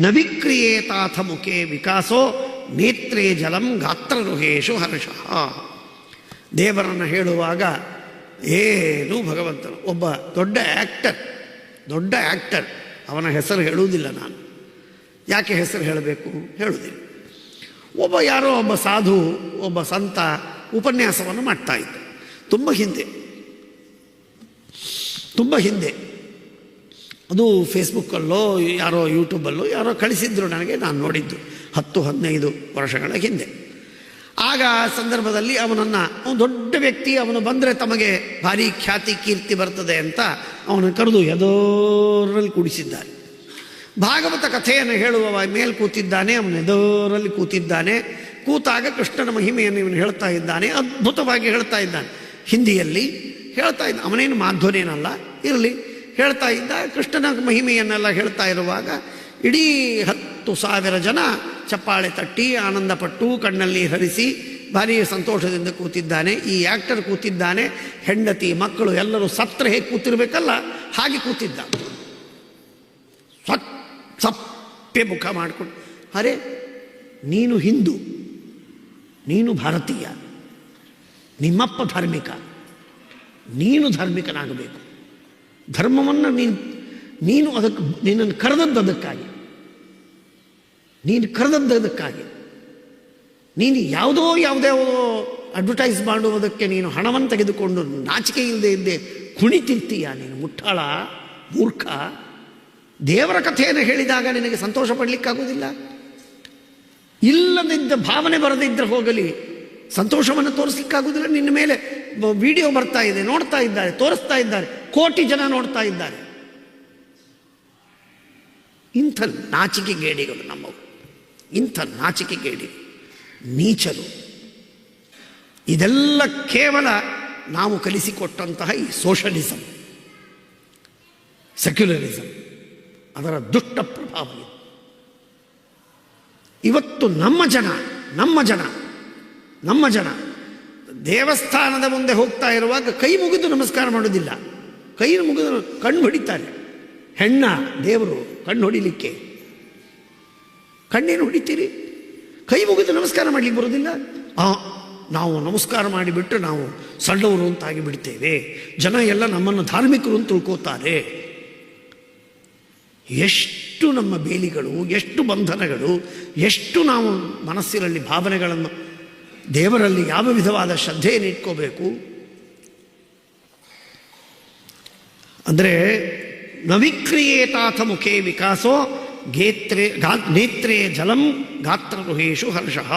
ನವಿಕ್ರಿಯೇತಾಥ ಮುಖೇ ವಿಕಾಸೋ ನೇತ್ರೇ ಜಲಂ ಗಾತ್ರರುಹೇಶು ಹರ್ಷಃ. ದೇವರನ್ನು ಹೇಳುವಾಗ ಏನು ಭಗವಂತನು, ಒಬ್ಬ ದೊಡ್ಡ ಆ್ಯಕ್ಟರ್ ದೊಡ್ಡ ಆ್ಯಕ್ಟರ್ ಅವನ ಹೆಸರು ಹೇಳುವುದಿಲ್ಲ ನಾನು. ಯಾಕೆ ಹೆಸರು ಹೇಳಬೇಕು? ಹೇಳುವುದಿಲ್ಲ. ಒಬ್ಬ ಯಾರೋ ಒಬ್ಬ ಸಾಧು, ಒಬ್ಬ ಸಂತ ಉಪನ್ಯಾಸವನ್ನು ಮಾಡ್ತಾ ಇದ್ದ. ತುಂಬ ಹಿಂದೆ ತುಂಬ ಹಿಂದೆ. ಅದು ಫೇಸ್ಬುಕ್ಕಲ್ಲೋ ಯಾರೋ ಯೂಟ್ಯೂಬಲ್ಲೋ ಯಾರೋ ಕಳಿಸಿದ್ರು ನನಗೆ, ನಾನು ನೋಡಿದ್ದು ಹತ್ತು, ಹದಿನೈದು ವರ್ಷಗಳ ಹಿಂದೆ. ಆಗ ಆ ಸಂದರ್ಭದಲ್ಲಿ ಅವನನ್ನು, ಅವನು ದೊಡ್ಡ ವ್ಯಕ್ತಿ, ಅವನು ಬಂದರೆ ತಮಗೆ ಭಾರಿ ಖ್ಯಾತಿ, ಕೀರ್ತಿ ಬರ್ತದೆ ಅಂತ ಅವನು ಕರೆದು ಎದೋರಲ್ಲಿ ಕೂಡಿಸಿದ್ದಾರೆ. ಭಾಗವತ ಕಥೆಯನ್ನು ಹೇಳುವವ ಮೇಲೆ ಕೂತಿದ್ದಾನೆ, ಅವನು ಎದೋರಲ್ಲಿ ಕೂತಿದ್ದಾನೆ. ಕೂತಾಗ ಕೃಷ್ಣನ ಮಹಿಮೆಯನ್ನು ಇವನು ಹೇಳ್ತಾ ಇದ್ದಾನೆ, ಅದ್ಭುತವಾಗಿ ಹೇಳ್ತಾ ಇದ್ದಾನೆ. ಹಿಂದಿಯಲ್ಲಿ ಹೇಳ್ತಾ ಇದ್ದ, ಅವನೇನು ಮಾಧ್ವನೇನಲ್ಲ, ಇರಲಿ. ಹೇಳ್ತಾ ಇದ್ದ, ಕೃಷ್ಣನ ಮಹಿಮೆಯನ್ನೆಲ್ಲ ಹೇಳ್ತಾ ಇರುವಾಗ ಇಡೀ ಹತ್ತು ಸಾವಿರ ಜನ ಚಪ್ಪಾಳೆ ತಟ್ಟಿ, ಆನಂದಪಟ್ಟು ಕಣ್ಣಲ್ಲಿ ಹರಿಸಿ ಭಾರಿ ಸಂತೋಷದಿಂದ ಕೂತಿದ್ದಾನೆ. ಈ ಆ್ಯಕ್ಟರ್ ಕೂತಿದ್ದಾನೆ. ಹೆಂಡತಿ, ಮಕ್ಕಳು ಎಲ್ಲರೂ ಸತ್ರ ಹೇಗೆ ಕೂತಿರ್ಬೇಕಲ್ಲ, ಹಾಗೆ ಕೂತಿದ್ದ. ಸಪ್ ಸಪ್ಪೆ ಮುಖ ಮಾಡಿಕೊಂಡು, ಅರೆ, ನೀನು ಹಿಂದೂ, ನೀನು ಭಾರತೀಯ, ನಿಮ್ಮಪ್ಪ ಧಾರ್ಮಿಕ, ನೀನು ಧಾರ್ಮಿಕನಾಗಬೇಕು. ಧರ್ಮವನ್ನು ನೀನು ನೀನು ಅದಕ್ಕೆ, ನಿನ್ನನ್ನು ಕರೆದದ್ದು ಅದಕ್ಕಾಗಿ. ನೀನು ಕರೆದದ್ದು ಅದಕ್ಕಾಗಿ. ನೀನು ಯಾವುದೋ ಯಾವುದೋ ಅಡ್ವರ್ಟೈಸ್ ಮಾಡುವುದಕ್ಕೆ ನೀನು ಹಣವನ್ನು ತೆಗೆದುಕೊಂಡು ನಾಚಿಕೆ ಇಲ್ಲದೆ ಇದ್ದೆ, ಕುಣಿತಿರ್ತೀಯ ನೀನು ಮುಟ್ಟಾಳ ಮೂರ್ಖ. ದೇವರ ಕಥೆಯನ್ನು ಹೇಳಿದಾಗ ನಿನಗೆ ಸಂತೋಷ ಪಡಲಿಕ್ಕಾಗೋದಿಲ್ಲ ಇಲ್ಲದಿದ್ದ ಭಾವನೆ ಬರದಿದ್ದರೆ ಹೋಗಲಿ, ಸಂತೋಷವನ್ನು ತೋರಿಸ್ಲಿಕ್ಕಾಗೋದಿಲ್ಲ ನಿನ್ನ ಮೇಲೆ ವಿಡಿಯೋ ಬರ್ತಾ ಇದೆ, ನೋಡ್ತಾ ಇದ್ದಾರೆ, ತೋರಿಸ್ತಾ ಇದ್ದಾರೆ. ಕೋಟಿ ಜನ ನೋಡ್ತಾ ಇದ್ದಾರೆ. ಇಂಥ ನಾಚಿಕೆ ಗೇಡಿಗಳು ನಮ್ಮವು. ಇಂಥ ನಾಚಿಕೆ ಗೇಡಿ ನೀಚರು. ಇದೆಲ್ಲ ಕೇವಲ ನಾವು ಕಲಿಸಿಕೊಟ್ಟಂತಹ ಈ ಸೋಷಲಿಸಂ, ಸೆಕ್ಯುಲರಿಸಂ, ಅದರ ದುಷ್ಟ ಪ್ರಭಾವ ಇವತ್ತು ನಮ್ಮ ಜನ ನಮ್ಮ ಜನ ನಮ್ಮ ಜನ ದೇವಸ್ಥಾನದ ಮುಂದೆ ಹೋಗ್ತಾ ಇರುವಾಗ ಕೈ ಮುಗಿದು ನಮಸ್ಕಾರ ಮಾಡೋದಿಲ್ಲ ಕೈ ಮುಗಿದ್ರು ಕಣ್ಣು ಹೊಡಿತಾರೆ. ಹೆಣ್ಣ, ದೇವರು ಕಣ್ಣು ಹೊಡಿಲಿಕ್ಕೆ. ಕಣ್ಣೇನು ಹೊಡಿತೀರಿ? ಕೈ ಮುಗಿದು ನಮಸ್ಕಾರ ಮಾಡಲಿಕ್ಕೆ ಬರೋದಿಲ್ಲ ಆ, ನಾವು ನಮಸ್ಕಾರ ಮಾಡಿಬಿಟ್ಟು ನಾವು ಸಣ್ಣವರು ಅಂತಾಗಿ ಬಿಡ್ತೇವೆ ಜನ ಎಲ್ಲ ನಮ್ಮನ್ನು ಧಾರ್ಮಿಕರು ಅಂತ ತಿಳ್ಕೋತಾರೆ. ಎಷ್ಟು ನಮ್ಮ ಬೇಲಿಗಳು, ಎಷ್ಟು ಬಂಧನಗಳು, ಎಷ್ಟು ನಾವು ಮನಸ್ಸಿನಲ್ಲಿ ಭಾವನೆಗಳನ್ನು ದೇವರಲ್ಲಿ ಯಾವ ವಿಧವಾದ ಶ್ರದ್ಧೆಯನ್ನು ಇಟ್ಕೋಬೇಕು? ಅಂದರೆ ನವಿಕ್ರಿಯೇತಾಥ ಮುಖೇ ವಿಕಾಸೋ ಗೇತ್ರೇ ಗಾ ನೇತ್ರೇ ಜಲಂ ಗಾತ್ರಗೃಹೇಶು ಹರ್ಷಃ.